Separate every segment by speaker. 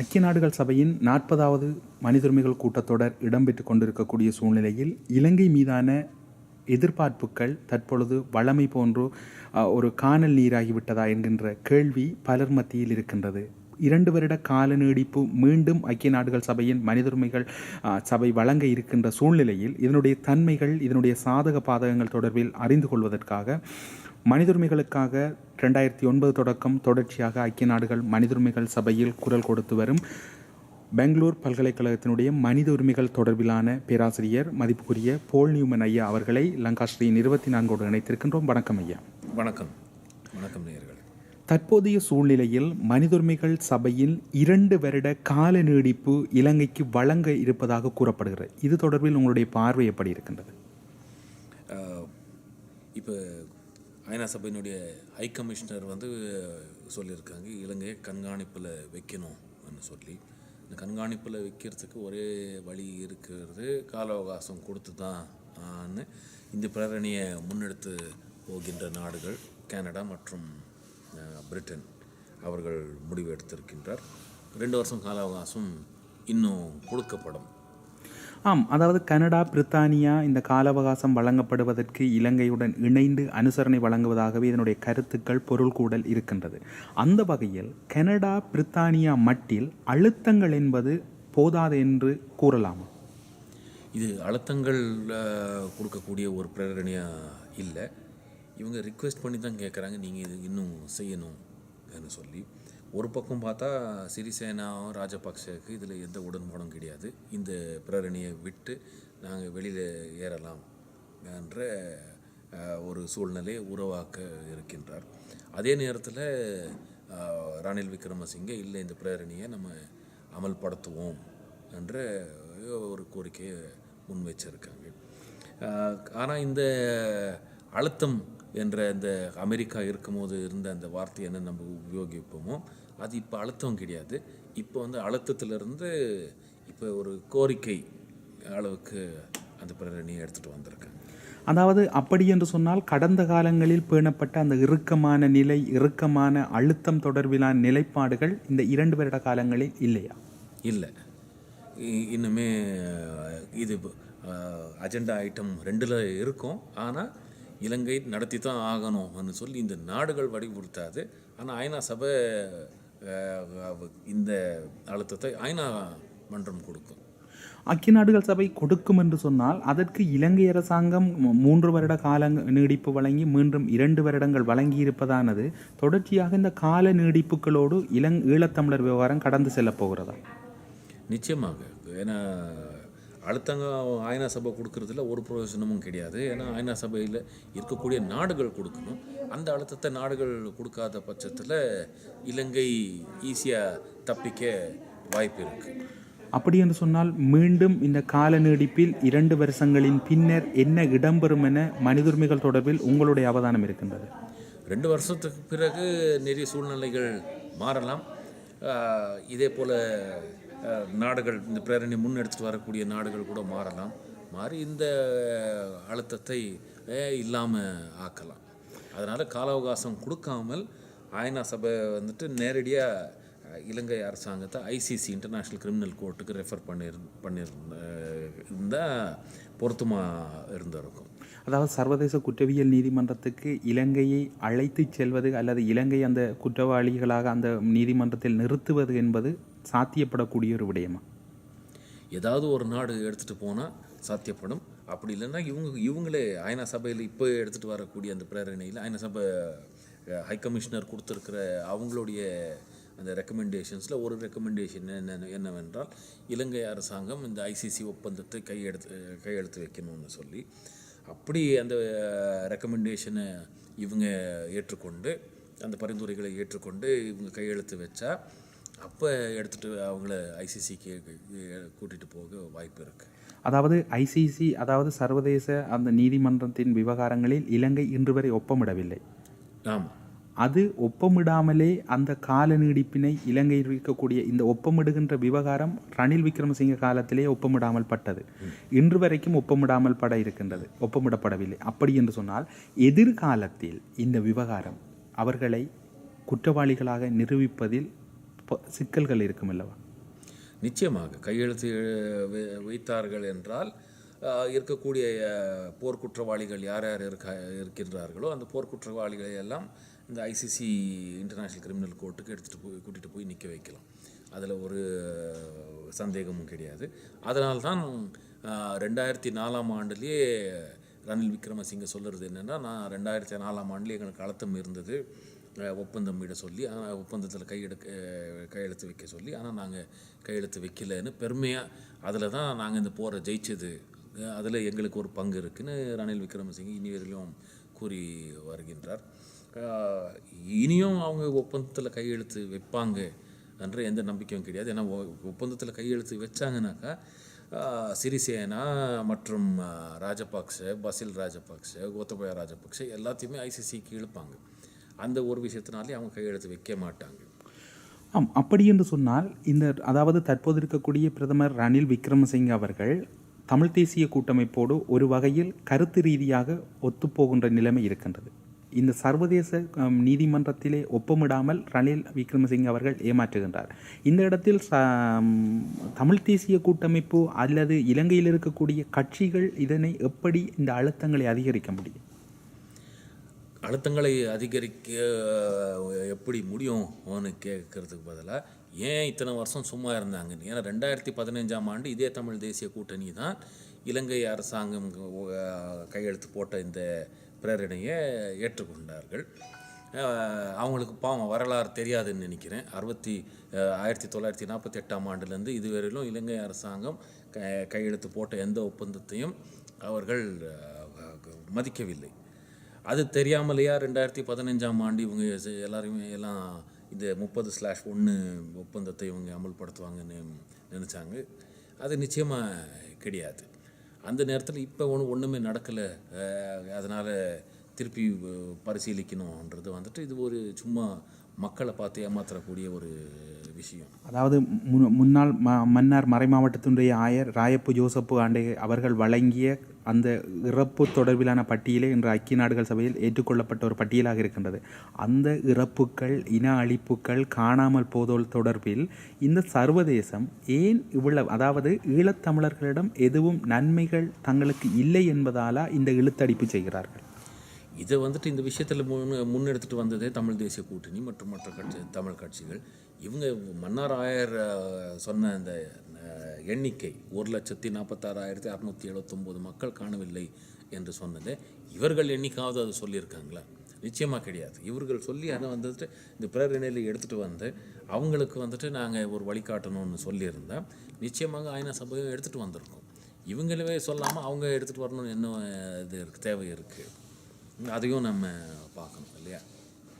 Speaker 1: ஐக்கிய நாடுகள் சபையின் நாற்பதாவது மனிதுரிமைகள் கூட்டத்தொடர் இடம்பெற்று கொண்டிருக்கக்கூடிய சூழ்நிலையில் இலங்கை மீதான எதிர்பார்ப்புகள் தற்பொழுது வளமை போன்று ஒரு காணல் நீராகிவிட்டதா என்கின்ற கேள்வி பலர் மத்தியில் இருக்கின்றது. இரண்டு வருட கால நீடிப்பு மீண்டும் ஐக்கிய நாடுகள் சபையின் மனிதுரிமைகள் சபை வழங்க இருக்கின்ற சூழ்நிலையில் இதனுடைய தன்மைகள் இதனுடைய சாதக பாதகங்கள் தொடர்பில் அறிந்து கொள்வதற்காக மனித உரிமைகளுக்காக ரெண்டாயிரத்தி ஒன்பது தொடக்கம் தொடர்ச்சியாக ஐக்கிய நாடுகள் மனித உரிமைகள் சபையில் குரல் கொடுத்து வரும் பெங்களூர் பல்கலைக்கழகத்தினுடைய மனித உரிமைகள் தொடர்பிலான பேராசிரியர் மதிப்புக்குரிய போல் நியூமன் ஐயா அவர்களை லங்காஸ்ரீயின் இருபத்தி நான்கோடு இணைத்திருக்கின்றோம். வணக்கம் ஐயா.
Speaker 2: வணக்கம். வணக்கம் நேயர்களே.
Speaker 1: தற்போதைய சூழ்நிலையில் மனித உரிமைகள் சபையில் இரண்டு வருட கால நீடிப்பு இலங்கைக்கு வழங்க இருப்பதாக கூறப்படுகிறது. இது தொடர்பில் உங்களுடைய பார்வை எப்படி இருக்கின்றது?
Speaker 2: இப்போ ஐநா சபையினுடைய ஹை கமிஷனர் வந்து சொல்லியிருக்காங்க இலங்கையை கண்காணிப்பில் வைக்கணும்னு சொல்லி. இந்த கண்காணிப்பில் வைக்கிறதுக்கு ஒரே வழி இருக்கிறது கால அவகாசம் கொடுத்து தான் இந்த பிரேரணையை முன்னெடுத்து போகின்ற நாடுகள் கனடா மற்றும் பிரிட்டன் அவர்கள் முடிவு எடுத்திருக்கின்றார். ரெண்டு வருஷம் கால அவகாசம் இன்னும் கொடுக்கப்படும்.
Speaker 1: ஆம் அதாவது கனடா பிரித்தானியா இந்த கால அவகாசம் வழங்கப்படுவதற்கு இலங்கையுடன் இணைந்து அனுசரணை வழங்குவதாகவே இதனுடைய கருத்துக்கள் பொருள் கூடல் இருக்கின்றது. அந்த வகையில் கனடா பிரித்தானியா மட்டில் அழுத்தங்கள் என்பது போதாது என்று கூறலாமா?
Speaker 2: இது அழுத்தங்கள் கொடுக்கக்கூடிய ஒரு பிரேரணையாக இல்லை. இவங்க ரிக்வெஸ்ட் பண்ணி தான் கேட்குறாங்க நீங்கள் இது இன்னும் செய்யணும் சொல்லி. ஒரு பக்கம் பார்த்தா சிறிசேனாவும் ராஜபக்சேவுக்கு இதில் எந்த உடன்பாடும் கிடையாது. இந்த பிரேரணையை விட்டு நாங்கள் வெளியில் ஏறலாம் என்ற ஒரு சூழ்நிலையை உருவாக்க இருக்கின்றார். அதே நேரத்தில் ராணில் ரணில் விக்ரமசிங்கே இல்லை இந்த பிரேரணையை நம்ம அமல்படுத்துவோம் என்ற ஒரு கோரிக்கையை முன் வச்சிருக்காங்க ஆனால் இந்த அழுத்தம் என்ற இந்த அமெரிக்கா இருக்கும்போது இருந்த அந்த வார்த்தையை என்ன நம்ம உபயோகிப்போமோ அது இப்போ அழுத்தம் கிடையாது. இப்போ வந்து அழுத்தத்திலிருந்து இப்போ ஒரு கோரிக்கை அளவுக்கு அந்த பிரேரணையை எடுத்துகிட்டு வந்திருக்காங்க.
Speaker 1: அதாவது அப்படி என்று சொன்னால் கடந்த காலங்களில் பேணப்பட்ட அந்த இறுக்கமான நிலை இறுக்கமான அழுத்தம் தொடர்பிலான நிலைப்பாடுகள் இந்த இரண்டு வருட காலங்களில் இல்லையா?
Speaker 2: இல்லை. இன்னுமே இது அஜெண்டா ஐட்டம் ரெண்டில் இருக்கும். ஆனால் இலங்கை நடத்தி தான் ஆகணும்னு சொல்லி இந்த நாடுகள் வலியுறுத்தாது. ஆனால் ஐநா சபை இந்த அழுத்தத்தை ஐநா மன்றம் கொடுக்கும்.
Speaker 1: ஐக்கிய நாடுகள் சபை கொடுக்கும் என்று சொன்னால் அதற்கு இலங்கை அரசாங்கம் மூன்று வருட கால நீடிப்பு வழங்கி மீண்டும் இரண்டு வருடங்கள் வழங்கி இருப்பதானது தொடர்ச்சியாக இந்த கால நீடிப்புகளோடு இளங் ஈழத்தமிழர் விவகாரம் கடந்து செல்லப் போகிறதா?
Speaker 2: நிச்சயமாக. ஏன்னா அழுத்தங்க ஐநா சபை கொடுக்கறதுல ஒரு பிரயோஜனமும் கிடையாது. ஏன்னா ஐநா சபையில் இருக்கக்கூடிய நாடுகள் கொடுக்கணும். அந்த அழுத்தத்தை நாடுகள் கொடுக்காத பட்சத்தில் இலங்கை ஈஸியாக தப்பிக்க வாய்ப்பு இருக்குது
Speaker 1: அப்படி என்று சொன்னால் மீண்டும் இந்த கால நீடிப்பில் இரண்டு வருஷங்களின் பின்னர் என்ன இடம்பெறும் என மனித உரிமைகள் தொடர்பில் உங்களுடைய அவதானம் இருக்கின்றது.
Speaker 2: ரெண்டு வருஷத்துக்கு பிறகு நிறைய சூழ்நிலைகள் மாறலாம். இதே போல் நாடுகள் இந்த பிரேரணி முன்னெடுத்துட்டு வரக்கூடிய நாடுகள் கூட மாறலாம். மாறி இந்த அழுத்தத்தை இல்லாமல் ஆக்கலாம். அதனால் கால அவகாசம் கொடுக்காமல் ஐநா சபை வந்துட்டு நேரடியாக இலங்கை அரசாங்கத்தை ஐசிசி இன்டர்நேஷ்னல் கிரிமினல் கோர்ட்டுக்கு ரெஃபர் பண்ணிரு பண்ணியிருந்தால் பொருத்தமாக இருந்திருக்கும்
Speaker 1: அதாவது சர்வதேச குற்றவியல் நீதிமன்றத்துக்கு இலங்கையை அழைத்து செல்வது அல்லது இலங்கை அந்த குற்றவாளிகளாக அந்த நீதிமன்றத்தில் நிறுத்துவது என்பது சாத்தியப்படக்கூடிய ஒரு விடயமா?
Speaker 2: ஏதாவது ஒரு நாடு எடுத்துகிட்டு போனால் சாத்தியப்படும். அப்படி இல்லைன்னா இவங்க இவங்களே ஐநா சபையில் இப்போ எடுத்துகிட்டு வரக்கூடிய அந்த பிரேரணையில் ஐநா சபை ஹை கமிஷனர் கொடுத்துருக்கிற அவங்களுடைய அந்த ரெக்கமெண்டேஷன்ஸில் ஒரு ரெக்கமெண்டேஷன் என்ன என்னவென்றால் இலங்கை அரசாங்கம் இந்த ஐசிசி ஒப்பந்தத்தை கையெடுத்து கையெழுத்து வைக்கணும்னு சொல்லி அப்படி அந்த ரெக்கமெண்டேஷனை இவங்க ஏற்றுக்கொண்டு அந்த பரிந்துரைகளை ஏற்றுக்கொண்டு இவங்க கையெழுத்து வச்சா அப்போ எடுத்துகிட்டு அவங்கள ஐசிசிக்கு கூட்டிகிட்டு போக வாய்ப்பு இருக்குது
Speaker 1: அதாவது ஐசிசி அதாவது சர்வதேச அந்த நீதிமன்றத்தின் விவகாரங்களில் இலங்கை இன்று வரை ஒப்பமிடவில்லை.
Speaker 2: ஆமாம்
Speaker 1: அது ஒப்பமிடாமலே அந்த கால நீடிப்பினை இலங்கையில் இருக்கக்கூடிய இந்த ஒப்பமிடுகின்ற விவகாரம் ரணில் விக்ரமசிங்க காலத்திலே ஒப்பமிடாமல் பட்டது. இன்று வரைக்கும் ஒப்பமிடாமல் பட இருக்கின்றது. ஒப்பமிடப்படவில்லை. அப்படி என்று சொன்னால் எதிர்காலத்தில் இந்த விவகாரம் அவர்களை குற்றவாளிகளாக நிரூபிப்பதில் சிக்கல்கள் இருக்கும் அல்லவா?
Speaker 2: நிச்சயமாக. கையெழுத்து வை- வைத்தார்கள் என்றால் இருக்கக்கூடிய போர்க்குற்றவாளிகள் யார் யார் இருக்க இருக்கின்றார்களோ அந்த போர்க்குற்றவாளிகளை எல்லாம் இந்த ஐசிசி இன்டர்நேஷ்னல் கிரிமினல் கோர்ட்டுக்கு எடுத்துகிட்டு போய் கூட்டிகிட்டு போய் நிற்க வைக்கலாம். அதில் ஒரு சந்தேகமும் கிடையாது. அதனால்தான் தான் ரெண்டாயிரத்தி நாலாம் ஆண்டுலேயே ரணில் விக்ரமசிங்க சொல்கிறது என்னென்னா நான் ரெண்டாயிரத்தி நாலாம் ஆண்டுலேயே எங்களுக்கு அழுத்தம் இருந்தது. ஒப்பந்தம் இட சொல்லி ஆனால் ஒப்பந்தத்தில் கையெடுக்க கையெழுத்து வைக்க சொல்லி ஆனால் நாங்கள் கையெழுத்து வைக்கலன்னு பெருமையாக அதில் தான் நாங்கள் இந்த போரை ஜெயிச்சது. அதில் எங்களுக்கு ஒரு பங்கு இருக்குன்னு ரணில் விக்ரமசிங்க இனி வரையிலும் கூறி வருகின்றார். இனியும் அவங்க ஒப்பந்தத்தில் கையெழுத்து வைப்பாங்க என்ற எந்த நம்பிக்கையும் கிடையாது. ஏன்னா ஒப்பந்தத்தில் கையெழுத்து வச்சாங்கனாக்கா சிறிசேனா மற்றும் ராஜபக்ச பசில் ராஜபக்ச கோத்தபய ராஜபக்ச எல்லாத்தையுமே ஐசிசிக்கு இழுப்பாங்க. அந்த ஒரு விஷயத்தினாலே அவங்க கையெழுத்து வைக்க மாட்டாங்க.
Speaker 1: ஆம் அப்படி என்று சொன்னால் இந்த அதாவது தற்போது இருக்கக்கூடிய பிரதமர் ரணில் விக்ரமசிங்க அவர்கள் தமிழ் தேசிய கூட்டமைப்போடு ஒரு வகையில் கருத்து ரீதியாக ஒத்துப்போகின்ற நிலைமை இருக்கின்றது. இந்த சர்வதேச நீதிமன்றத்திலே ஒப்பமிடாமல் ரணில் விக்ரமசிங்க அவர்கள் ஏமாற்றுகின்றார். இந்த இடத்தில் ச- தமிழ் தேசிய கூட்டமைப்பு அல்லது இலங்கையில் இருக்கக்கூடிய கட்சிகள் இதனை எப்படி இந்த அழுத்தங்களை அதிகரிக்க முடியும்?
Speaker 2: அழுத்தங்களை அதிகரிக்க எப்படி முடியும் அவனு கேட்கறதுக்கு பதிலாக ஏன் இத்தனை வருஷம் சும்மா இருந்தாங்கன்னு ஏன்னா ரெண்டாயிரத்தி பதினஞ்சாம் ஆண்டு இதே தமிழ் தேசிய கூட்டணி தான் இலங்கை அரசாங்கம் கையெழுத்து போட்ட இந்த பிரேரணையை ஏற்றுக்கொண்டார்கள். அவங்களுக்கு பாவம் வரலாறு தெரியாதுன்னு நினைக்கிறேன். அறுபத்தி ஆயிரத்தி தொள்ளாயிரத்தி நாற்பத்தி எட்டாம் ஆண்டுலேருந்து இதுவரையிலும் இலங்கை அரசாங்கம் க கையெழுத்து போட்ட எந்த ஒப்பந்தத்தையும் அவர்கள் மதிக்கவில்லை. அது தெரியாமலையா ரெண்டாயிரத்தி பதினஞ்சாம் ஆண்டு இவங்க எல்லாருமே எல்லாம் இந்த முப்பது ஸ்லாஷ் ஒன்று ஒப்பந்தத்தை இவங்க அமல்படுத்துவாங்கன்னு நினச்சாங்க. அது நிச்சயமாக கிடையாது. அந்த நேரத்தில் இப்போ ஒன்று ஒன்றுமே நடக்கலை. அதனால் திருப்பி பரிசீலிக்கணுன்றது வந்துட்டு இது ஒரு சும்மா மக்களை பார்த்து ஏமாற்றக்கூடிய ஒரு விஷயம்.
Speaker 1: அதாவது மு- முன்னாள் ம மன்னார் மறைமாவட்டத்தினுடைய ஆயர் ராயப்பு ஜோசப்பு ஆண்டே அவர்கள் வழங்கிய அந்த இறப்பு தொடர்பிலான பட்டியலே இன்று ஐக்கிய நாடுகள் சபையில் ஏற்றுக்கொள்ளப்பட்ட ஒரு பட்டியலாக இருக்கின்றது. அந்த இறப்புக்கள் இன அழிப்புக்கள் காணாமல் போதல் தொடர்பில் இந்த சர்வதேசம் ஏன் இவ்வளவு அதாவது ஈழத்தமிழர்களிடம் எதுவும் நன்மைகள் தங்களுக்கு இல்லை என்பதாலா இந்த இழுத்தடிப்பு செய்கிறார்கள்?
Speaker 2: இதை வந்துட்டு இந்த விஷயத்தில் முன் முன்னெடுத்துட்டு வந்ததே தமிழ் தேசிய கூட்டணி மற்றும் மற்ற கட்சி தமிழ் கட்சிகள். இவங்க மன்னார் ஆயர் சொன்ன அந்த எண்ணிக்கை ஒரு லட்சத்தி நாற்பத்தாறாயிரத்தி அறநூற்றி எழுபத்தொம்போது மக்கள் காணவில்லை என்று சொன்னது. இவர்கள் என்னைக்காவது அது சொல்லியிருக்காங்களா? நிச்சயமாக கிடையாது. இவர்கள் சொல்லி அதை வந்துட்டு இந்த பிரேரணையில் எடுத்துகிட்டு வந்து அவங்களுக்கு வந்துட்டு நாங்கள் ஒரு வழிகாட்டணும்னு சொல்லியிருந்தால் நிச்சயமாக ஐநா சபையும் எடுத்துகிட்டு வந்திருக்கோம். இவங்களவே சொல்லாமல் அவங்க எடுத்துகிட்டு வரணும்னு என்ன இது இருக்குது தேவை இருக்குது அதையும் நம்ம பார்க்கணும்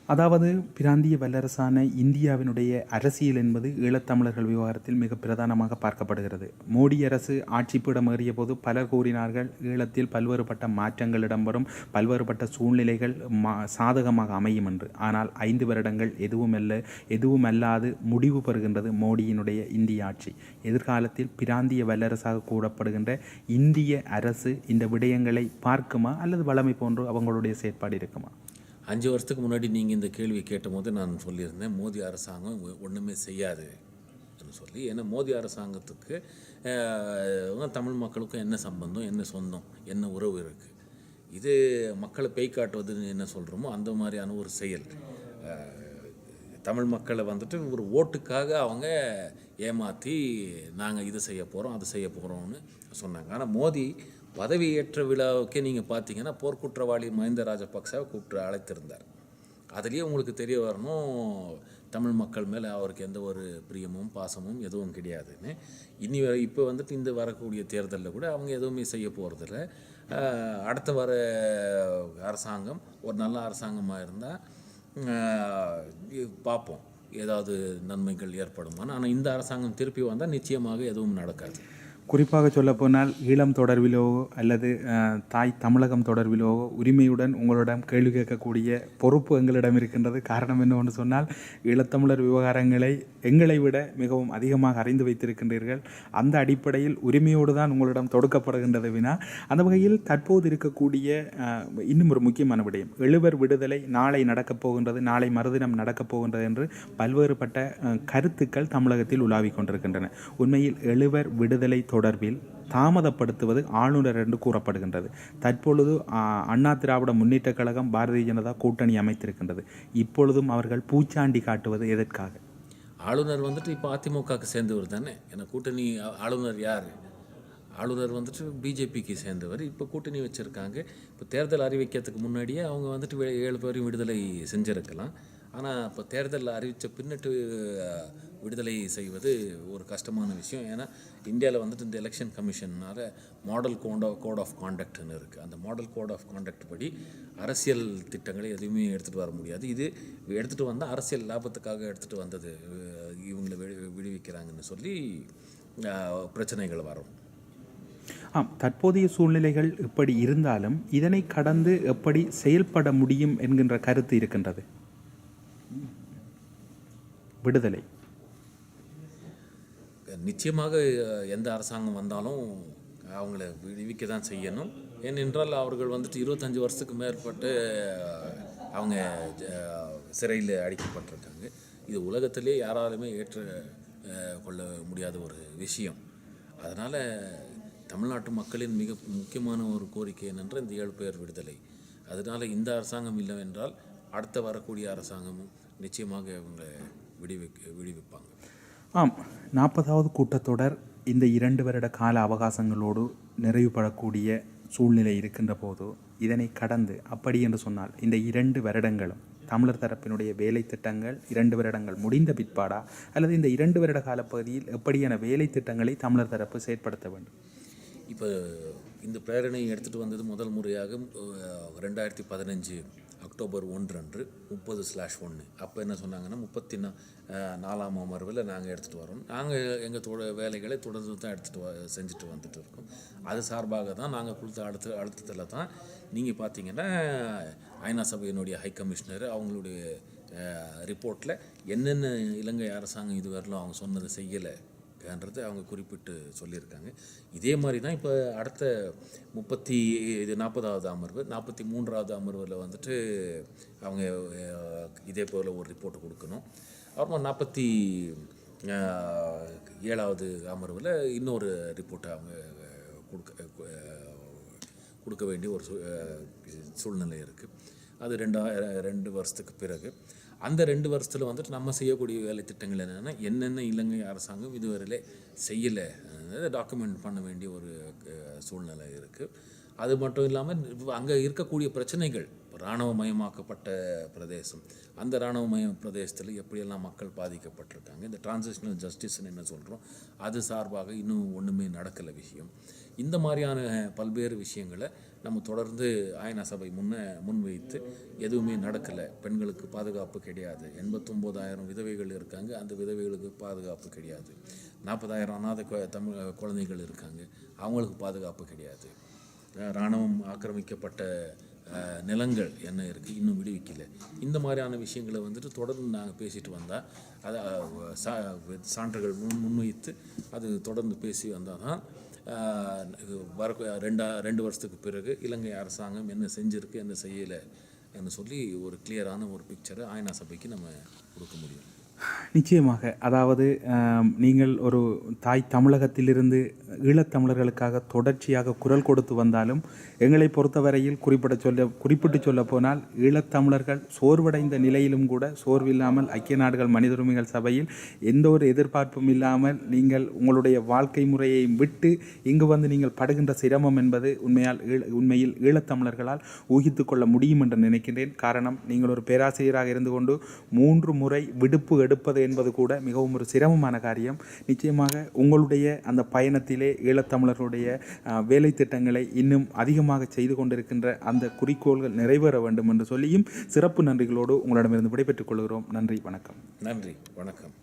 Speaker 1: அதாவது பிராந்திய வல்லரசான இந்தியாவினுடைய அரசியல் என்பது ஈழத்தமிழர்கள் விவகாரத்தில் மிக பிரதானமாக பார்க்கப்படுகிறது. மோடி அரசு ஆட்சிப்பீடம் ஏறிய போது பலர் கூறினார்கள் ஈழத்தில் பல்வேறுபட்ட மாற்றங்கள் இடம்பெறும் பல்வேறுபட்ட சூழ்நிலைகள் மா சாதகமாக அமையும் என்று. ஆனால் ஐந்து வருடங்கள் எதுவுமல்ல எதுவுமல்லாது முடிவு பெறுகின்றது மோடியினுடைய இந்திய ஆட்சி. எதிர்காலத்தில் பிராந்திய வல்லரசாக கூடப்படுகின்ற இந்திய அரசு இந்த விடயங்களை பார்க்குமா அல்லது வளமை போன்று அவங்களுடைய செயற்பாடு இருக்குமா?
Speaker 2: அஞ்சு வருஷத்துக்கு முன்னாடி நீங்கள் இந்த கேள்வி கேட்டபோது நான் சொல்லியிருந்தேன் மோடி அரசாங்கம் ஒன்றுமே செய்யாது சொல்லி. ஏன்னா மோடி அரசாங்கத்துக்கு தமிழ் மக்களுக்கும் என்ன சம்பந்தம் என்ன சொந்தம் என்ன உறவு இருக்குது இது மக்களை பெய் காட்டுவதுன்னு என்ன சொல்கிறோமோ அந்த மாதிரியான ஒரு செயல். தமிழ் மக்களை வந்துட்டு ஒரு ஓட்டுக்காக அவங்க ஏமாற்றி நாங்கள் இது செய்ய போகிறோம் அது செய்ய போகிறோம்னு சொன்னாங்க. ஆனால் மோதி பதவியேற்ற விழாவுக்கே நீங்கள் பார்த்தீங்கன்னா போர்க்குற்றவாளி மஹிந்த ராஜபக்சாவை கூப்பிட்டு அழைத்திருந்தார். அதுலேயே உங்களுக்கு தெரிய வரணும் தமிழ் மக்கள் மேலே அவருக்கு எந்த ஒரு பிரியமும் பாசமும் எதுவும் கிடையாதுன்னு. இனி வரை இப்போ வந்துட்டு இந்த வரக்கூடிய தேர்தலில் கூட அவங்க எதுவுமே செய்ய போகிறதில்ல அடுத்த வர அரசாங்கம் ஒரு நல்ல அரசாங்கமாக இருந்தால் பார்ப்போம் ஏதாவது நன்மைகள் ஏற்படுமான்னு. ஆனால் இந்த அரசாங்கம் திருப்பி வந்தால் நிச்சயமாக எதுவும் நடக்காது.
Speaker 1: குறிப்பாக சொல்லப்போனால் ஈழம் தொடர்பிலோ அல்லது தாய் தமிழகம் தொடர்பிலோ உரிமையுடன் உங்களிடம் கேள்வி கேட்கக்கூடிய பொறுப்பு எங்களிடம் இருக்கின்றது. காரணம் என்னவென்று சொன்னால் ஈழத்தமிழர் விவகாரங்களை எங்களை விட மிகவும் அதிகமாக அறிந்து வைத்திருக்கின்றீர்கள். அந்த அடிப்படையில் உரிமையோடு தான் உங்களிடம் தொடுக்கப்படுகின்றது வினா. அந்த வகையில் தற்போது இருக்கக்கூடிய இன்னும் ஒரு முக்கியமான விடயம். எழுவர் விடுதலை நாளை நடக்கப் போகின்றது நாளை மறுதினம் நடக்கப் போகின்றது என்று பல்வேறுபட்ட கருத்துக்கள் தமிழகத்தில் உலாவிக் கொண்டிருக்கின்றன. உண்மையில் எழுவர் விடுதலை தொடர்பில் தாமதப்படுத்துவது ஆளுநர் என்று கூறப்படுகின்றது. தற்பொழுது அண்ணா திராவிட முன்னேற்றக் கழகம் பாரதிய ஜனதா கூட்டணி அமைத்திருக்கின்றது. இப்பொழுதும் அவர்கள் பூச்சாண்டி காட்டுவது எதற்காக?
Speaker 2: ஆளுநர் வந்துட்டு இப்போ அதிமுகவுக்கு சேர்ந்தவர் தானே. ஏன்னா கூட்டணி ஆளுநர் யார்? ஆளுநர் வந்துட்டு பிஜேபிக்கு சேர்ந்தவர். இப்போ கூட்டணி வச்சுருக்காங்க. இப்போ தேர்தல் அறிவிக்கிறதுக்கு முன்னாடியே அவங்க வந்துட்டு ஏழு பேரையும் விடுதலை செஞ்சுருக்கலாம். ஆனால் இப்போ தேர்தல் அறிவித்த பின்னட்டு விடுதலை செய்வது ஒரு கஷ்டமான விஷயம். ஏன்னா இந்தியாவில் வந்துட்டு இந்த எலெக்ஷன் கமிஷனால் மாடல் கோட் கோட் ஆஃப் காண்டக்ட்னு இருக்குது அந்த மாடல் கோட் ஆஃப் காண்டக்ட் படி அரசியல் திட்டங்களை எதுவுமே எடுத்துகிட்டு வர முடியாது. இது எடுத்துகிட்டு வந்தால் அரசியல் லாபத்துக்காக எடுத்துகிட்டு வந்தது இவங்களை விடு விடுவிக்கிறாங்கன்னு சொல்லி பிரச்சனைகள் வரும்.
Speaker 1: ஆம் தற்போதைய சூழ்நிலைகள் இப்படி இருந்தாலும் இதனை கடந்து எப்படி செயல்பட முடியும் என்கின்ற கருத்து இருக்கின்றது. விடுதலை.
Speaker 2: நிச்சயமாக எந்த அரசாங்கம் வந்தாலும் அவங்கள விடுவிக்க தான் செய்யணும். ஏனென்றால் அவர்கள் வந்துட்டு இருபத்தஞ்சி வருஷத்துக்கு மேற்பட்டு அவங்க சிறையில் அடிக்கப்பட்டிருக்காங்க. இது உலகத்திலே யாராலுமே ஏற்று கொள்ள முடியாத ஒரு விஷயம். அதனால் தமிழ்நாட்டு மக்களின் மிக முக்கியமான ஒரு கோரிக்கை என்னென்றால் இந்த ஏழு பேர் விடுதலை. அதனால் இந்த அரசாங்கம் இல்லை என்றால் அடுத்த வரக்கூடிய அரசாங்கமும் நிச்சயமாக இவங்களை விடுவிக்க விடுவிப்பாங்க.
Speaker 1: ஆம் நாற்பதாவது கூட்டத்தொடர் இந்த இரண்டு வருட கால அவகாசங்களோடு நிறைவுபடக்கூடிய சூழ்நிலை இருக்கின்ற போது இதனை கடந்து அப்படி என்று சொன்னால் இந்த இரண்டு வருடங்களும் தமிழர் தரப்பினுடைய வேலை திட்டங்கள் இரண்டு வருடங்கள் முடிந்த பிற்பாடா அல்லது இந்த இரண்டு வருட காலப்பகுதியில் எப்படியான வேலை திட்டங்களை தமிழர் தரப்பு செயற்படுத்த வேண்டும்?
Speaker 2: இப்போ இந்த பிரேரணை எடுத்துகிட்டு வந்தது முதல் முறையாக ரெண்டாயிரத்தி பதினஞ்சு. அக்டோபர் ஒன்று அன்று முப்பது ஸ்லாஷ் ஒன்று அப்போ என்ன சொன்னாங்கன்னா முப்பத்தி நா நாலாம் அமர்வில் நாங்கள் எடுத்துகிட்டு வரோம். நாங்கள் எங்கள் தொட வேலைகளை தொடர்ந்து தான் எடுத்துகிட்டு வ செஞ்சுட்டு வந்துட்டு இருக்கோம். அது சார்பாக தான் நாங்கள் கொடுத்த அடுத்த அழுத்தத்தில் தான் நீங்கள் பார்த்தீங்கன்னா ஐநா சபையினுடைய ஹை கமிஷனர் அவங்களுடைய ரிப்போர்ட்டில் என்னென்ன இலங்கை அரசாங்கம் இதுவரையிலும் அவங்க சொன்னதை செய்யலை. ன்றது அவங்க குறிப்பிட்டு சொல்லியிருக்காங்க. இதே மாதிரி தான் இப்போ அடுத்த முப்பத்தி இது நாற்பதாவது அமர்வு நாற்பத்தி மூன்றாவது அமர்வில் வந்துட்டு அவங்க இதே போல் ஒரு ரிப்போர்ட் கொடுக்கணும். அப்புறமா நாற்பத்தி ஏழாவது அமர்வில் இன்னொரு ரிப்போர்ட்டை அவங்க கொடுக்க கொடுக்க வேண்டிய ஒரு சூ- சூழ்நிலை இருக்குது அது ரெண்டாயிரம் ரெண்டு வருஷத்துக்கு பிறகு. அந்த ரெண்டு வருஷத்தில் வந்துட்டு நம்ம செய்யக்கூடிய வேலை திட்டங்கள் என்னென்னா என்னென்ன இலங்கை அரசாங்கம் இதுவரையிலே செய்யலை. டாக்குமெண்ட் பண்ண வேண்டிய ஒரு சூழ்நிலை இருக்குது அது மட்டும் இல்லாமல் அங்கே இருக்கக்கூடிய பிரச்சனைகள் இராணுவமயமாக்கப்பட்ட பிரதேசம் அந்த இராணுவமய பிரதேசத்தில் எப்படியெல்லாம் மக்கள் பாதிக்கப்பட்டிருக்காங்க இந்த டிரான்சிஷனல் ஜஸ்டிஸ்னு என்ன சொல்கிறோம் அது சார்பாக இன்னும் ஒன்றுமே நடக்கலை விஷயம். இந்த மாதிரியான பல்வேறு விஷயங்களை நம்ம தொடர்ந்து ஆயனா சபை முன்ன முன்வைத்து எதுவுமே நடக்கலை. பெண்களுக்கு பாதுகாப்பு கிடையாது. எண்பத்தொம்போதாயிரம் விதவைகள் இருக்காங்க. அந்த விதவைகளுக்கு பாதுகாப்பு கிடையாது. நாற்பதாயிரம் அநாத தமிழ் குழந்தைகள் இருக்காங்க. அவங்களுக்கு பாதுகாப்பு கிடையாது. இராணுவம் ஆக்கிரமிக்கப்பட்ட நிலங்கள் என்ன இருக்குது இன்னும் விடுவிக்கல. இந்த மாதிரியான விஷயங்களை வந்துட்டு தொடர்ந்து நாங்கள் பேசிட்டு வந்தால் அதை சா சான்றுகள் முன் முன்வைத்து அது தொடர்ந்து பேசி வந்தால் தான் வர ரெண்டா ரெண்டு வருஷத்துக்கு பிறகு இலங்கை அரசாங்கம் என்ன செஞ்சிருக்கு என்ன செய்யலை என்று சொல்லி ஒரு கிளியரான ஒரு பிக்சரை ஆயனா சபைக்கு நம்ம கொடுக்க முடியும்.
Speaker 1: நிச்சயமாக. அதாவது நீங்கள் ஒரு தாய் தமிழகத்திலிருந்து ஈழத்தமிழர்களுக்காக தொடர்ச்சியாக குரல் கொடுத்து வந்தாலும் எங்களை பொறுத்தவரையில் குறிப்பிட சொல்ல குறிப்பிட்டு சொல்ல போனால் ஈழத்தமிழர்கள் சோர்வடைந்த நிலையிலும் கூட சோர்வில்லாமல் ஐக்கிய நாடுகள் மனித உரிமைகள் சபையில் எந்த ஒரு எதிர்பார்ப்பும் இல்லாமல் நீங்கள் உங்களுடைய வாழ்க்கை முறையை விட்டு இங்கு வந்து நீங்கள் படுகின்ற சிரமம் என்பது உண்மையால் ஈழ உண்மையில் ஈழத்தமிழர்களால் ஊகித்து கொள்ள முடியும் என்று நினைக்கின்றேன். காரணம் நீங்கள் ஒரு பேராசிரியராக இருந்து கொண்டு மூன்று முறை விடுப்பு எடுப்பது என்பது கூட மிகவும் ஒரு சிரமமான காரியம். நிச்சயமாக உங்களுடைய அந்த பயணத்திலே ஈழத்தமிழர்களுடைய வேலை திட்டங்களை இன்னும் அதிகமாக செய்து கொண்டிருக்கின்ற அந்த குறிக்கோள்கள் நிறைவேற வேண்டும் என்று சொல்லியும் சிறப்பு நன்றிகளோடு உங்களிடமிருந்து விடைபெற்றுக் கொள்கிறோம். நன்றி வணக்கம்.
Speaker 2: நன்றி வணக்கம்.